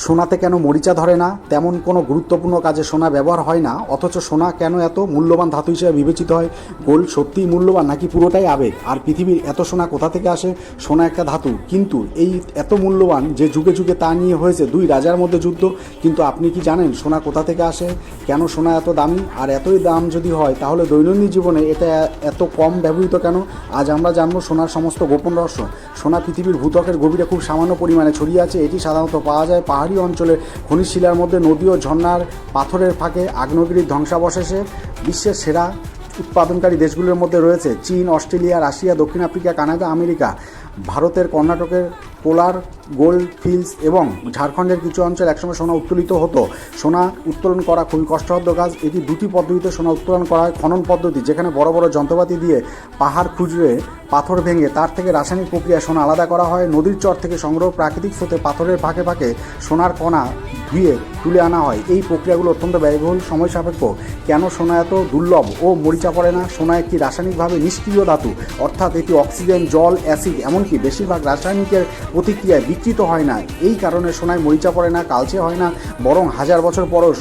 সোনাতে কেন মরিচা ধরে না? তেমন কোনো গুরুত্বপূর্ণ কাজে সোনা ব্যবহার হয় না, অথচ সোনা কেন এত মূল্যবান ধাতু হিসেবে বিবেচিত হয়? গোল্ড সত্যিই মূল্যবান নাকি পুরোটাই আবেগ? আর পৃথিবীর এত সোনা কোথা থেকে আসে? সোনা একটা ধাতু। কিন্তু এই এত মূল্যবান যে যুগে যুগে তা নিয়ে হয়েছে দুই রাজার মধ্যে যুদ্ধ, কিন্তু আপনি কি জানেন সোনা কোথা থেকে আসে? কেন সোনা এত দামি? আর এতই দাম যদি হয়, তাহলে দৈনন্দিন জীবনে এটা এত কম ব্যবহৃত কেন? আজ আমরা জানব সোনার সমস্ত গোপন রহস্য। সোনা পৃথিবীর ভূত্বকের গভীরে খুব সামান্য পরিমাণে ছড়িয়ে আছে, এটি সাধারণত পাওয়া যায় পাহাড়ি অঞ্চলের খনিজ শিলার মধ্যে নদী ও ঝর্ণার পাথরের ফাঁকে আগ্নেয়গিরির ধ্বংসাবশেষে বিশ্বের সেরা উৎপাদনকারী দেশগুলোর মধ্যে রয়েছে চীন, অস্ট্রেলিয়া, রাশিয়া, দক্ষিণ আফ্রিকা, কানাডা, আমেরিকা। ভারতের কর্ণাটকের পোলার, গোল্ড ফিল্ডস এবং ঝাড়খণ্ডের কিছু অঞ্চল একসময় সোনা উত্তোলিত হতো। সোনা উত্তোলন করা খুবই কষ্টসাধ্য কাজ। এটি দুটি পদ্ধতিতে সোনা উত্তোলন করা হয়। খনন পদ্ধতি, যেখানে বড় বড় যন্ত্রপাতি দিয়ে পাহাড় খুঁজরে পাথর ভেঙে তার থেকে রাসায়নিক প্রক্রিয়া সোনা আলাদা করা হয়। নদীর চর থেকে সংগ্রহ প্রাকৃতিক স্রোতে পাথরের ফাঁকে ফাঁকে সোনার কণা ধুয়ে তুলে আনা হয়। এই প্রক্রিয়াগুলো অত্যন্ত ব্যয়বহুল, সময় সাপেক্ষ। কেন সোনা এত দুর্লভ ও মরিচা পড়ে না? সোনা একটি রাসায়নিকভাবে নিষ্ক্রিয় ধাতু। অর্থাৎ এটি অক্সিজেন, জল, অ্যাসিড, এমনকি বেশিরভাগ রাসায়নিকের প্রতিক্রিয়ায় বিকৃত হয় না। এই কারণে সোনায় মরিচা পড়ে না, কালচে হয় না, বরং হাজার বছর পরও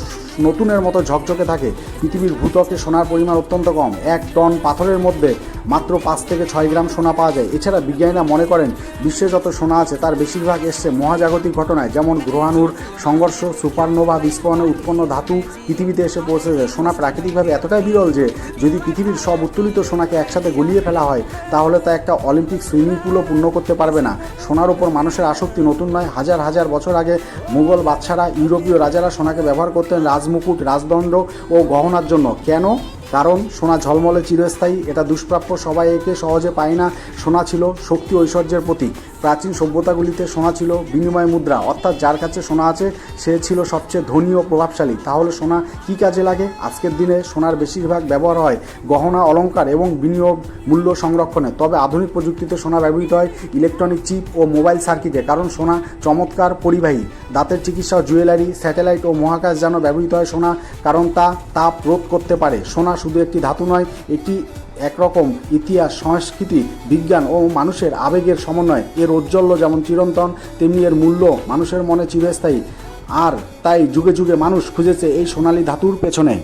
নতুনের মতো ঝকঝকে থাকে। পৃথিবীর ভূত্বকে সোনার পরিমাণ অত্যন্ত কম। এক টন পাথরের মধ্যে মাত্র পাঁচ থেকে ছয় গ্রাম সোনা পাওয়া যায়। এছাড়া বিজ্ঞানীরা মনে করেন, বিশ্বে যত সোনা আছে, তার বেশিরভাগ এসছে মহাজাগতিক ঘটনায়, যেমন গ্রহাণুর সংঘর্ষ, সুপারনোভা বিস্ফোরণে উৎপন্ন ধাতু পৃথিবীতে এসে পৌঁছেছে। সোনা প্রাকৃতিকভাবে এতটাই বিরল যে, যদি পৃথিবীর সব উত্তোলিত সোনাকে একসাথে গলিয়ে ফেলা হয়, তাহলে তা একটা অলিম্পিক সুইমিং পুলও পূর্ণ করতে পারবে না। সোনার উপর মানুষের আসক্তি নতুন নয়। হাজার হাজার বছর আগে মুঘল বাদশারা ইউরোপীয় রাজারা সোনাকে ব্যবহার করতেন রাজমুকুট, রাজদণ্ড ও গহনার জন্য। কেন? কারণ সোনা ঝলমলে চিরস্থায়ী, এটা দুষ্প্রাপ্য সবাই একে সহজে পায় না। সোনা ছিল শক্তি ঐশ্বর্যের প্রতীক। প্রাচীন সভ্যতাগুলিতে সোনা ছিল বিনিময় মুদ্রা। অর্থাৎ যার কাছে সোনা আছে, সে ছিল সবচেয়ে ধনী ও প্রভাবশালী। তাহলে সোনা কী কাজে লাগে? আজকের দিনে সোনার বেশিরভাগ ব্যবহার হয় গহনা অলঙ্কার এবং বিনিয়োগ মূল্য সংরক্ষণে। তবে আধুনিক প্রযুক্তিতে সোনা ব্যবহৃত হয় ইলেকট্রনিক চিপ ও মোবাইল সার্কিটে। কারণ সোনা চমৎকার পরিবাহী। দাঁতের চিকিৎসা জুয়েলারি, স্যাটেলাইট ও মহাকাশ যেন ব্যবহৃত হয় সোনা। কারণ তা তাপ রোধ করতে পারে। সোনা শুধু একটি ধাতু নয়, এটি একরকম ইতিহাস, সংস্কৃতি, বিজ্ঞান ও মানুষের আবেগের সমন্বয়। এর ঔজ্জ্বল্য যেমন চিরন্তন, তেমনি এর মূল্য মানুষের মনে চিরস্থায়ী। আর তাই যুগে যুগে মানুষ খুঁজেছে এই সোনালী ধাতুর পেছনে।